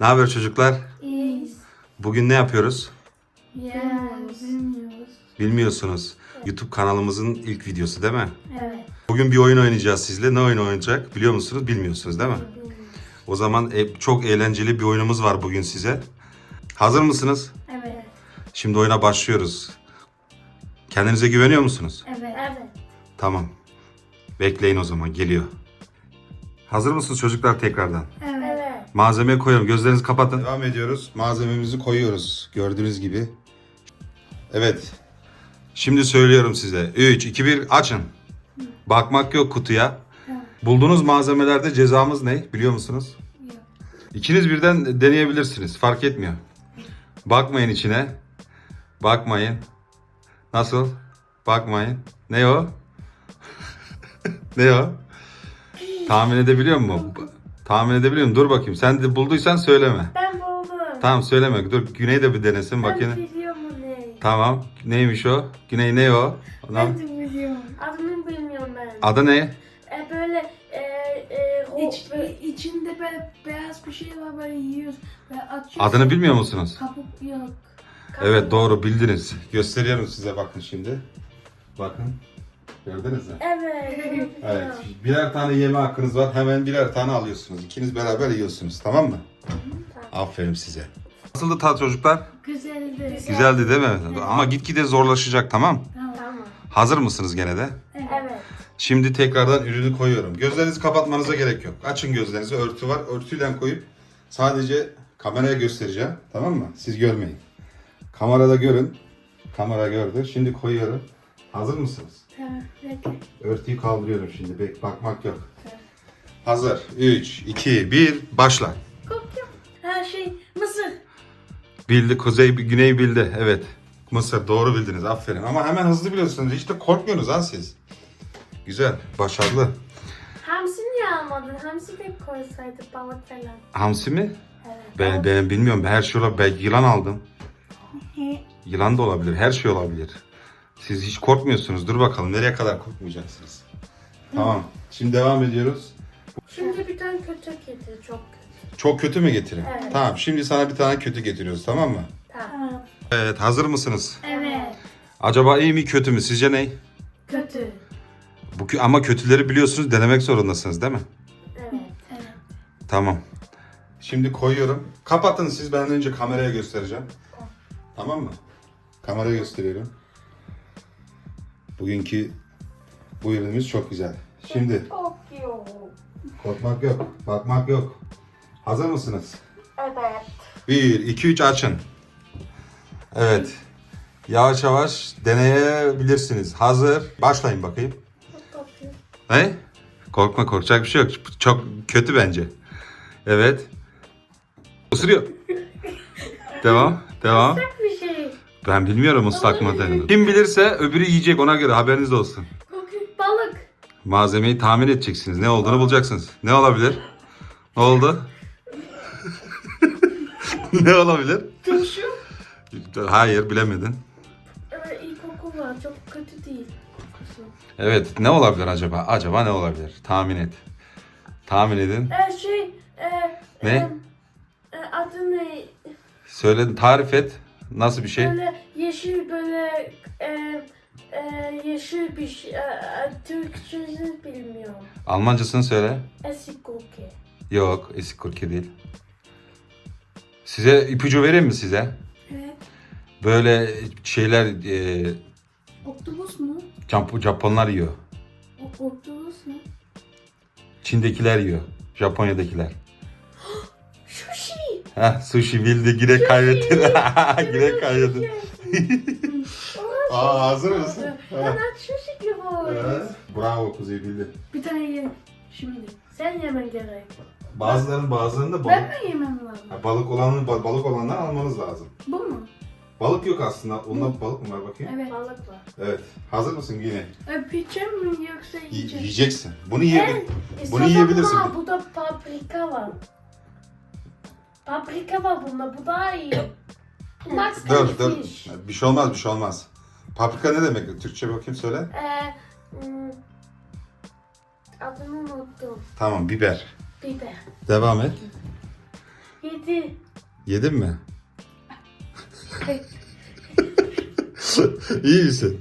Ne haber çocuklar? İyiyiz. Bugün ne yapıyoruz? Bilmiyoruz. Bilmiyorsunuz. YouTube kanalımızın ilk videosu değil mi? Evet. Bugün bir oyun oynayacağız sizle. Ne oyun oynayacak biliyor musunuz? Bilmiyorsunuz değil mi? O zaman e, çok eğlenceli bir oyunumuz var bugün size. Hazır mısınız? Evet. Şimdi oyuna başlıyoruz. Kendinize güveniyor musunuz? Evet. Evet. Tamam. Bekleyin o zaman geliyor. Hazır mısınız çocuklar tekrardan? Evet. Malzemeyi koyuyorum. Gözlerinizi kapatın. Devam ediyoruz. Malzememizi koyuyoruz. Gördüğünüz gibi. Evet. Şimdi söylüyorum size. 3, 2, 1 açın. Bakmak yok kutuya. Bulduğunuz malzemelerde cezamız ne? Biliyor musunuz? Yok. İkiniz birden deneyebilirsiniz. Fark etmiyor. Bakmayın içine. Bakmayın. Nasıl? Bakmayın. Ne o? ne o? Tahmin edebiliyor musun? Tahmin edebiliyor musun? Dur bakayım. Sen de bulduysan söyleme. Ben buldum. Tamam söyleme. Dur Güney de bir denesin Ben bakayım. biliyorum ne. Tamam. Neymiş o? Güney ne o? Tamam. Ben de biliyorum. Adını bilmiyorum ben. Adı ne? E böyle e, e, ho, İç, böyle- içinde böyle beyaz bir şey var böyle yiyoruz. Böyle açıyoruz. Adını bilmiyor musunuz? Kabuk yok. Evet doğru bildiniz. Gösteriyorum size bakın şimdi. Bakın. Gördünüz mü? Evet. Evet. Birer tane yeme hakkınız var. Hemen birer tane alıyorsunuz. İkiniz beraber yiyorsunuz. Tamam mı? Aferin size. Nasıldı tat çocuklar? Güzeldi. Güzeldi değil mi? Ama gitgide zorlaşacak tamam. Tamam. Hazır mısınız gene de? Evet. Şimdi tekrardan ürünü koyuyorum. Gözlerinizi kapatmanıza gerek yok. Açın gözlerinizi. Örtü var. Örtüyle koyup sadece kameraya göstereceğim. Tamam mı? Siz görmeyin. Kamerada görün. Kamera gördü. Şimdi koyuyorum. Hazır mısınız? Tamam. Bekle. Örtüyü kaldırıyorum şimdi. Bek bakmak yok. Hazır. 3, 2, 1, başla. Kokuyor. Her şey mısır. Bildi, kuzey, güney bildi. Evet. Mısır doğru bildiniz. Aferin. Ama hemen hızlı biliyorsunuz. Hiç de korkmuyorsunuz ha siz. Güzel, başarılı. Hamsi niye almadın? Hamsi de koysaydı balık falan. Hamsi mi? Evet. Ben, ben bilmiyorum. Her şey olabilir. Belki yılan aldım. Yılan da olabilir. Her şey olabilir. Siz hiç korkmuyorsunuz. Dur bakalım. Nereye kadar korkmayacaksınız? Tamam. Şimdi devam ediyoruz. Şimdi bir tane kötü getir. Çok kötü. Çok kötü mü getirin? Evet. Tamam. Şimdi sana bir tane kötü getiriyoruz. Tamam mı? Tamam. Evet. Hazır mısınız? Evet. Acaba iyi mi kötü mü? Sizce ne? Kötü. Bu kö- ama kötüleri biliyorsunuz. Denemek zorundasınız değil mi? Evet. Tamam. Şimdi koyuyorum. Kapatın siz. Ben önce kameraya göstereceğim. Tamam mı? Kameraya gösteriyorum. Bugünkü bu ürünümüz çok güzel. Şimdi Kokuyor. korkmak yok, bakmak yok. Hazır mısınız? Evet. 1, 2, 3 açın. Evet. Yavaş yavaş deneyebilirsiniz. Hazır. Başlayın bakayım. Kokuyor. Ne? Korkma korkacak bir şey yok. Çok kötü bence. Evet. Isırıyor. devam. Devam. Ben bilmiyorum ıslak mı denir. Kim bilirse öbürü yiyecek ona göre haberiniz olsun. Kokuyor. Balık. Malzemeyi tahmin edeceksiniz. Ne olduğunu bulacaksınız. Ne olabilir? Ne oldu? ne olabilir? Turşu. Hayır bilemedin. Evet, iyi koku var. Çok kötü değil. Kokusu. Evet ne olabilir acaba? Acaba ne olabilir? Tahmin et. Tahmin edin. Ee, şey. E, Ne? E, e, adı ne? Söyle tarif et. Nasıl bir şey? Böyle yeşil böyle e, e, yeşil bir şey. E, e, Türkçesini bilmiyorum. Almancasını söyle. Esik koku. Yok esik kurki değil. Size ipucu vereyim mi size? Evet. Böyle şeyler e, Oktopus mu? Jap- Japonlar yiyor. O, oktopus mu? Çin'dekiler yiyor. Japonya'dakiler. Sushi. Heh, sushi bildi. Yine kaybetti. Yine kaybetti. Aa hazır mısın? Ben sushi gibi oluyor. Bravo Kuzey bildi. Bir tane yiyelim. Şimdi. Sen yemen gerek. Bazıların bazılarında Ben balık, mi yemem lazım? Ha, balık olanı balık olanlar almanız lazım. Bu mu? Balık yok aslında. Onda balık mı var bakayım? Evet. Balık var. Evet. Hazır mısın yine? Öpeceğim mi yoksa Y- yiyeceğim? yiyeceksin. Bunu yiyebil. E, Bunu yiyebilirsin. Bu da paprika var. Paprika var bunda. Bu daha iyi. Max Dur dur. fish. Bir şey olmaz bir şey olmaz. Paprika ne demek? Türkçe bakayım söyle. Ee, hmm, adını unuttum. Tamam biber. Biber. Devam et. Yedi. Yedin mi? İyi misin?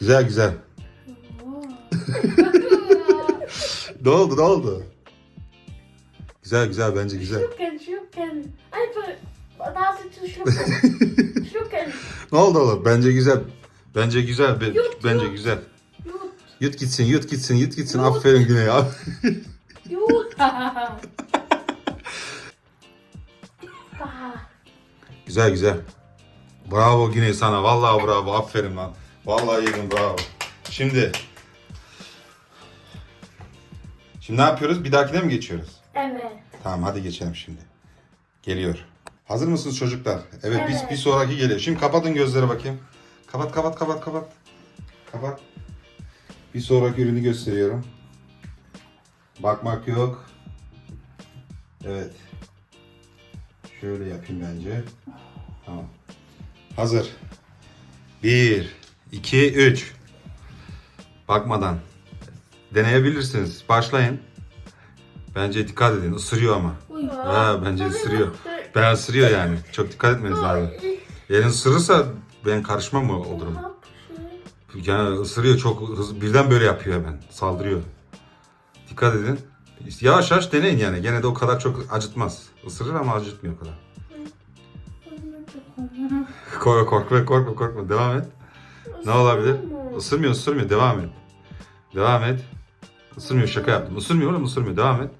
Güzel güzel. Ne oldu ne oldu? Güzel güzel bence güzel. Schlucken, schlucken. Einfach Nase zu schlucken. Ne oldu oğlum? Bence güzel. Bence güzel. Be- Yut, bence yut. güzel. Gut, Yut gitsin, yut gitsin, yut gitsin. Yut. Aferin Güney abi. Ah, güzel güzel. Bravo Güney sana. Vallahi bravo. Aferin lan. Vallahi yedim bravo. Şimdi Şimdi ne yapıyoruz? Bir dahakine mi geçiyoruz? evet. Tamam hadi geçelim şimdi. Geliyor. Hazır mısınız çocuklar? Evet, biz Evet. bir sonraki geliyor. Şimdi kapatın gözleri bakayım. Kapat kapat kapat kapat. Kapat. Bir sonraki ürünü gösteriyorum. Bakmak yok. Evet. Şöyle yapayım bence. Tamam. Hazır. Bir, iki, üç. Bakmadan. Deneyebilirsiniz. Başlayın. Bence dikkat edin. Isırıyor ama. Ha, bence ısırıyor. Ben ısırıyor yani. Çok dikkat etmeniz lazım. Elin ısırırsa ben karışmam mı o? Yani ısırıyor çok hızlı. Birden böyle yapıyor hemen. Saldırıyor. Dikkat edin. Yavaş yavaş deneyin yani. Gene de o kadar çok acıtmaz. Isırır ama acıtmıyor o kadar. Korkma korkma korkma korkma. Devam et. Ne olabilir? Isırmıyor ısırmıyor. Devam et. Devam et. Isırmıyor şaka yaptım. Isırmıyor oğlum ısırmıyor. Devam et.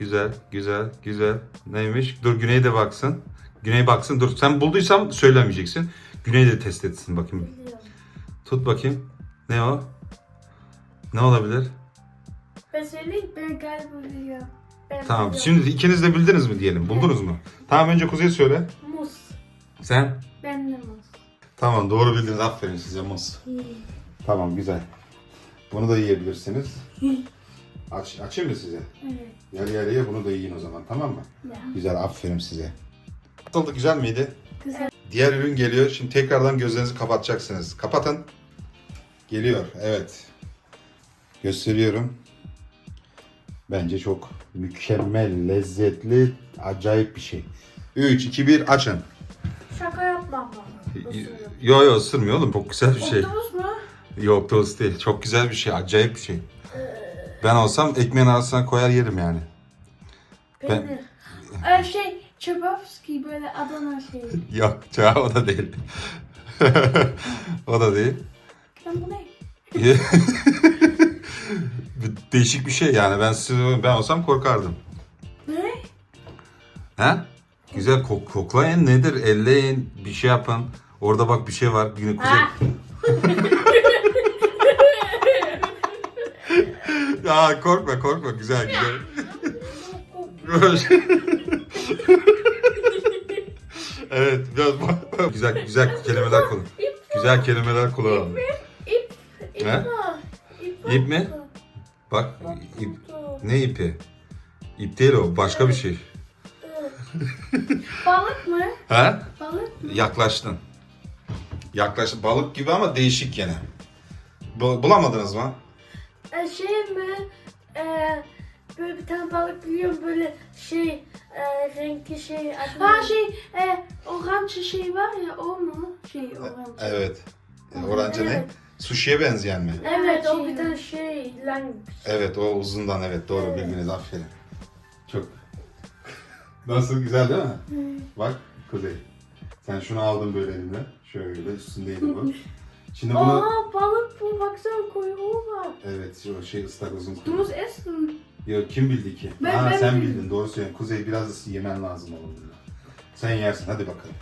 Güzel güzel güzel. Neymiş? Dur Güney de baksın. Güney baksın. Dur sen bulduysam söylemeyeceksin. Güney de test etsin bakayım. Tut bakayım. Ne o? Ne olabilir? Ben söyleyeyim. Ben galiba biliyorum. Ben Tamam. biliyorum. Şimdi ikiniz de bildiniz mi diyelim. Buldunuz mu? Tamam önce Kuzey söyle. Mus. Sen? Ben de muz. Tamam doğru bildiniz. Aferin size muz. Tamam güzel. Bunu da yiyebilirsiniz. Aç, açayım mı size? Evet. Yarı yarıya bunu da yiyin o zaman tamam mı? Ya. Güzel aferin size. Nasıldı güzel miydi? Güzel. Diğer ürün geliyor. Şimdi tekrardan gözlerinizi kapatacaksınız. Kapatın. Geliyor. Evet. Gösteriyorum. Bence çok mükemmel, lezzetli, acayip bir şey. 3, 2, 1 açın. Şaka yapmam bana. Yo yo ısırmıyor oğlum. Çok güzel bir şey. Oktopus mu? Yok tost değil. Çok güzel bir şey. Acayip bir şey. Ben olsam ekmeğin arasına koyar yerim yani. Ben- Peynir. Ee, şey, Çabowski böyle Adana şey. Yok ya o da değil. o da değil. Ben bu ne? Bir Değişik bir şey yani. Ben size- ben olsam korkardım. Ne? He? Güzel kok koklayın nedir? Elleyin, bir şey yapın. Orada bak bir şey var. Yine kuzey. Ah. Ya korkma korkma güzel güzel. evet biraz güzel güzel kelimeler kullan. Güzel kelimeler kullanalım. İp. İp mi? İp, İp mi? Bak ip, ne ipi? İp değil o başka bir şey. Balık mı? He? Balık? Yaklaştın. Yaklaştın. Balık gibi ama değişik gene. Bu- Bulamadınız mı? E, şey mi? E, böyle bir tane balık biliyorum böyle şey e, renkli şey. Ha ne? şey, e, orange şey var ya o mu? Şey orange. Evet. E, Oranca ne? Evet. Sushi'ye benzeyen mi? Evet o Şey. bir tane şey lan. Evet o uzundan evet doğru Evet. bildiniz aferin. Çok. Nasıl güzel değil mi? Bak Kuzey. Sen şunu aldın böyle eline. Şöyle üstündeydi bu. Şimdi bunu... Aa balık bu. Evet o şey ıslak uzun Du kuyruğu. musst essen. Yok kim bildi ki? Ben- ha ben sen bildim. bildin doğru söylüyorsun. Kuzey biraz yemen lazım bunu. Sen yersin hadi bakalım.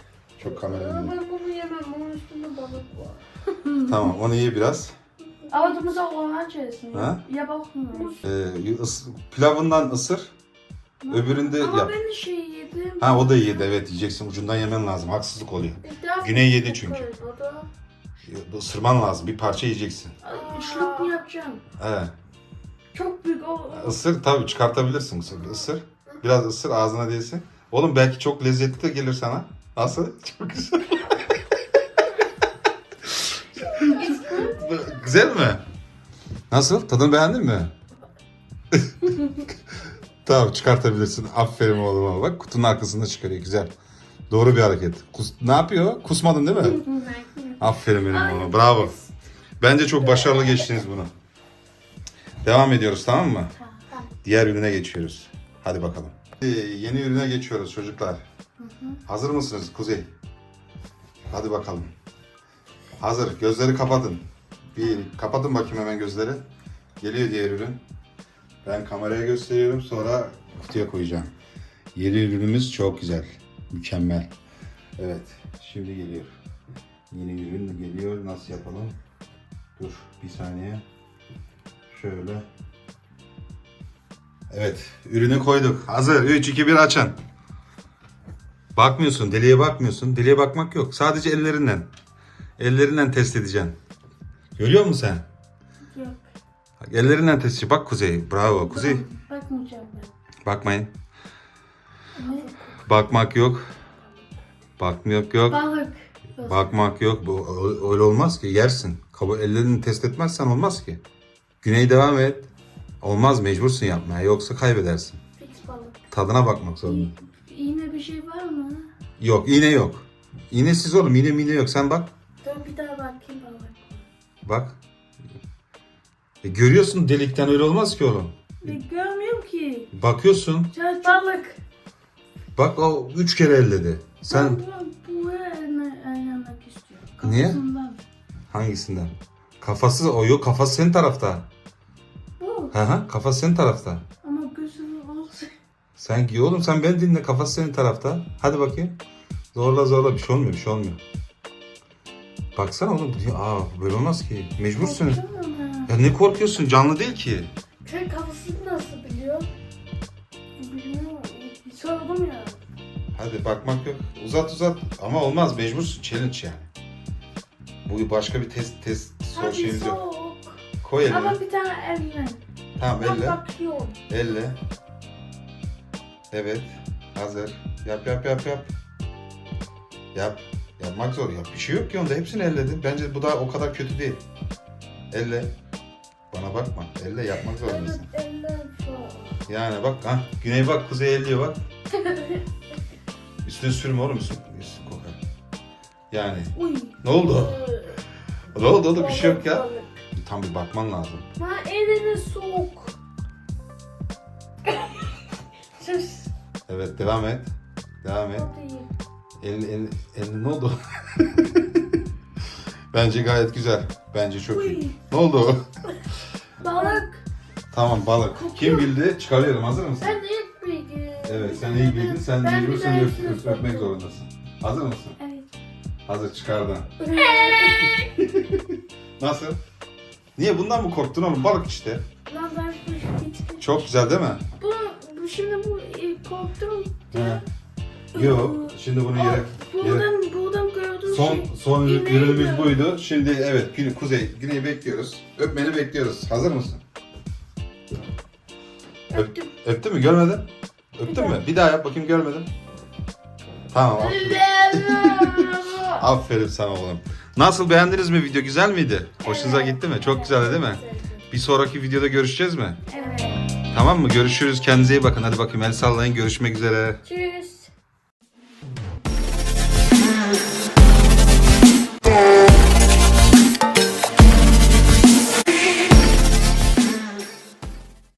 Çok kameranın. ben bunu yemem onun üstünde balık var. tamam onu ye biraz. Aber du musst auch orange essen. Ha? Ich habe auch Hunger. Ee, ıs- pilavından ısır. Öbüründe Ama yap. ben şey yedim. Ha o da yedi evet yiyeceksin ucundan yemen lazım. Haksızlık oluyor. Ich darf Güney yedi çünkü. koyun, oder? Isırman lazım. Bir parça yiyeceksin. Schlucken yapacağım. Evet. Çok büyük o. Isır tabii çıkartabilirsin. Isır. ısır. Biraz ısır ağzına değsin. Oğlum belki çok lezzetli de gelir sana. Nasıl? Çok güzel. güzel mi? Nasıl? Tadını beğendin mi? Tamam çıkartabilirsin. Aferin oğluma. Bak kutunun arkasında çıkarıyor. Güzel. Doğru bir hareket. Kus, ne yapıyor? Kusmadın değil mi? Aferin benim oğluma. Bravo. Bence çok başarılı geçtiniz bunu. Devam ediyoruz tamam mı? Diğer ürüne geçiyoruz. Hadi bakalım. Ee, yeni ürüne geçiyoruz çocuklar. Hazır mısınız Kuzey? Hadi bakalım. Hazır. Gözleri kapatın. Bir kapatın bakayım hemen gözleri. Geliyor diğer ürün. Ben kameraya gösteriyorum sonra kutuya koyacağım. Yeni ürünümüz çok güzel. Mükemmel. Evet. Şimdi geliyor. Yeni ürün geliyor. Nasıl yapalım? Dur bir saniye. Şöyle. Evet. Ürünü koyduk. Hazır. 3, 2, 1 açın. Bakmıyorsun. Deliğe bakmıyorsun. Deliğe bakmak yok. Sadece ellerinden. Ellerinden test edeceksin. Görüyor musun sen? Yok. Bak, ellerinden test edeceksin. Bak Kuzey. Bravo Kuzey. Bakmayacağım ben. Bakmayın. Ne? Bakmak yok. Bakmak yok. Balık. Bakmak yok. Bu öyle olmaz ki. Yersin. Kabul ellerini test etmezsen olmaz ki. Güney devam et. Olmaz mecbursun yapmaya. Yoksa kaybedersin. Fix balık. Tadına bakmak zorunda. İğne bir şey var mı? Yok iğne yok. İğnesiz oğlum. İğne mine yok. Sen bak. Dur bir daha bakayım balık. Bak. E, görüyorsun delikten öyle olmaz ki oğlum. E, görmüyorum ki. Bakıyorsun. Balık. Bak o üç kere elledi. Sen Ben bu- buraya ayarlamak istiyorum. Niye? Kafasından. hangisinden? Kafası o yok. Kafası senin tarafta. Bu. Hı hı. Kafası senin tarafta. Ama gözü olsa. Sen giy oğlum sen beni dinle kafası senin tarafta. Hadi bakayım. Zorla zorla bir şey olmuyor bir şey olmuyor. Baksana oğlum. Aa böyle olmaz ki. Mecbursun. Korkuyorum ya. Ya ne korkuyorsun canlı değil ki. Sen kafasını Sordum ya. Hadi bakmak yok. Uzat uzat. Ama olmaz mecbursun challenge yani. Bu başka bir test test sor Hadi şeyimiz yok. soğuk. Koy eline. Ama bir tane elden. Tamam elle. bakıyorum. Elle. Evet. Hazır. Yap yap yap yap. Yap. Yapmak zor. Yap. Bir şey yok ki onda. Hepsini elledin. Bence bu da o kadar kötü değil. Elle. Bana bakma. Elle yapmak zorundasın. Soğuk. Yani bak ha güney bak kuzey elliyor bak. Üstüne sürme oğlum üstüne, kokar. Yani Uy. ne oldu? Ne oldu oğlum bir şey yok ya. Tam bir bakman lazım. Ha elini soğuk. Ses. Evet devam et. Devam et. Elin, elin, elin ne oldu? Bence gayet güzel. Bence çok iyi. Uy. Ne oldu? Balık. tamam balık. Kim bildi? Çıkarıyorum. Hazır mısın? Ben de. Evet sen iyi bildin. Sen Ben mecbur bir seni daha öp, öp- öpmek zorundasın. Hazır mısın? Evet. Hazır çıkardın. Nasıl? Niye bundan mı korktun oğlum? Balık işte. Lan ben bu hiç... Çok güzel değil mi? Bu, bu şimdi bu e, korktum. He. Yok. Şimdi bunu yere... yere... Buradan, buradan gördüğüm Son, şey. son ürünümüz buydu. Şimdi evet Güney, Kuzey, Güney'i bekliyoruz. Öpmeni bekliyoruz. Hazır mısın? Öptüm. Öptün mü? Görmedin? Öptün mü? Bir daha yap bakayım görmedim. Tamam. aferin. Sana oğlum. Nasıl beğendiniz mi video? Güzel miydi? Hoşunuza gitti mi? Çok güzeldi değil mi? Bir sonraki videoda görüşeceğiz mi? Evet. Tamam mı? Görüşürüz. Kendinize iyi bakın. Hadi bakayım el sallayın. Görüşmek üzere. Tschüss.